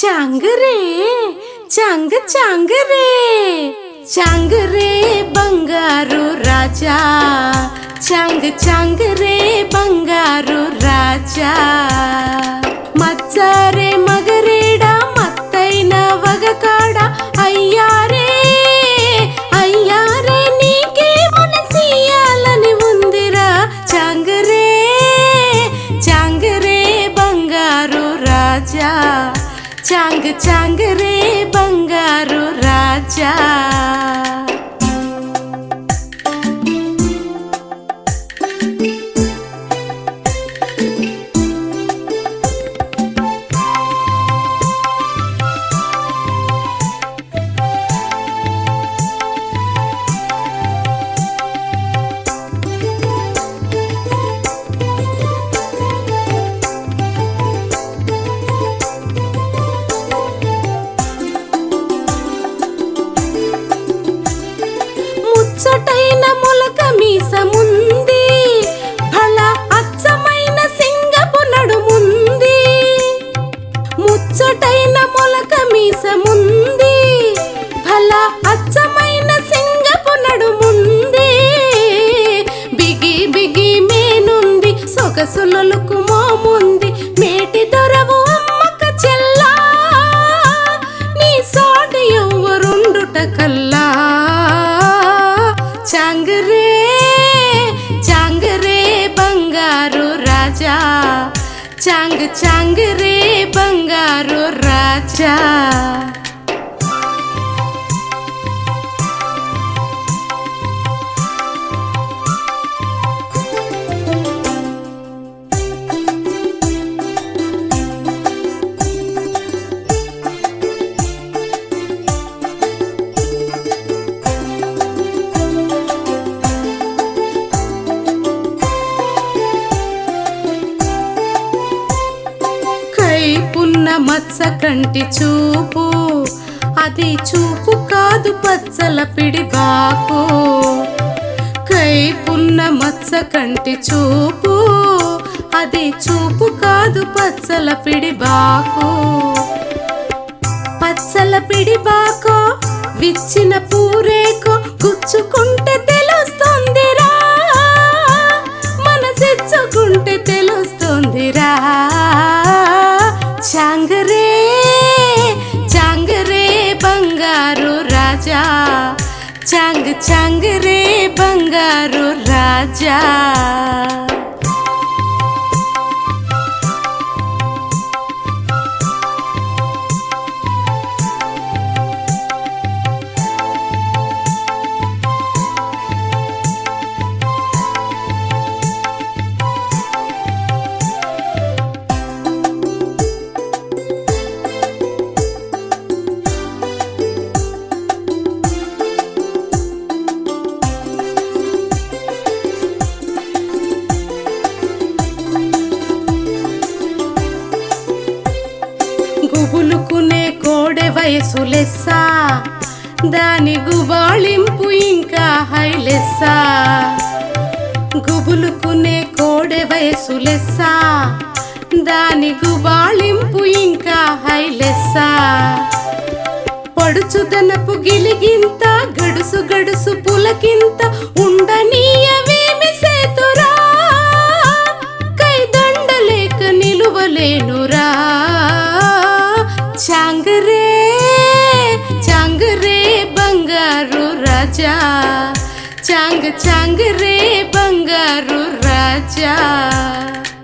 చాంగరే చాంగ చాంగరే చాంగరే బంగారు రాజా చాంగ్ రే బంగారు రాజా. మచ్చారే మగరేడ మత్తైన వగకాడ. అయ్యారే అయ్యారే నీకే మనసియాలని ఉందిరా. చాంగరే చాంగరే బంగారు రాజా. చాంగ్ రే బంగారు రాజా. మొలక మీసముంది భళ అచ్చమైన సింగపు నడుముంది. ముచ్చటైన మొలక మీసముంది భళ అచ్చమైన సింగపు నడుముంది. బిగి బిగి మేనుంది సొగసులొలుకు మోముంది మేటి చాంగ్ చాంగరే బంగారు రాజా కైపున్న మత్స కంటి చూపు. అది చూపు కాదు పచ్చల పిడి బాకు కైపున్న మత్స కంటి చూపు. అది చూపు కాదు పచ్చల పిడి బాకు పచ్చల పిడి బాకో విచ్చిన పూరేకో గుచ్చుకుంటే బంగారు రాజా చాంగ్ చాంగరే బంగారు రాజా గుబులుకునే కోడె వయసు లెస్సా. దాని గుబాళింపు ఇంకా హైలెస్సా గుబులుకునే కోడె వయసు లెస్సా. దాని గుబాళింపు ఇంకా హైలెస్సా పడుచుదనపు గిలిగింత గడుసు గడుసు పులకింత raja. Cangge-cangge re penggaru raja.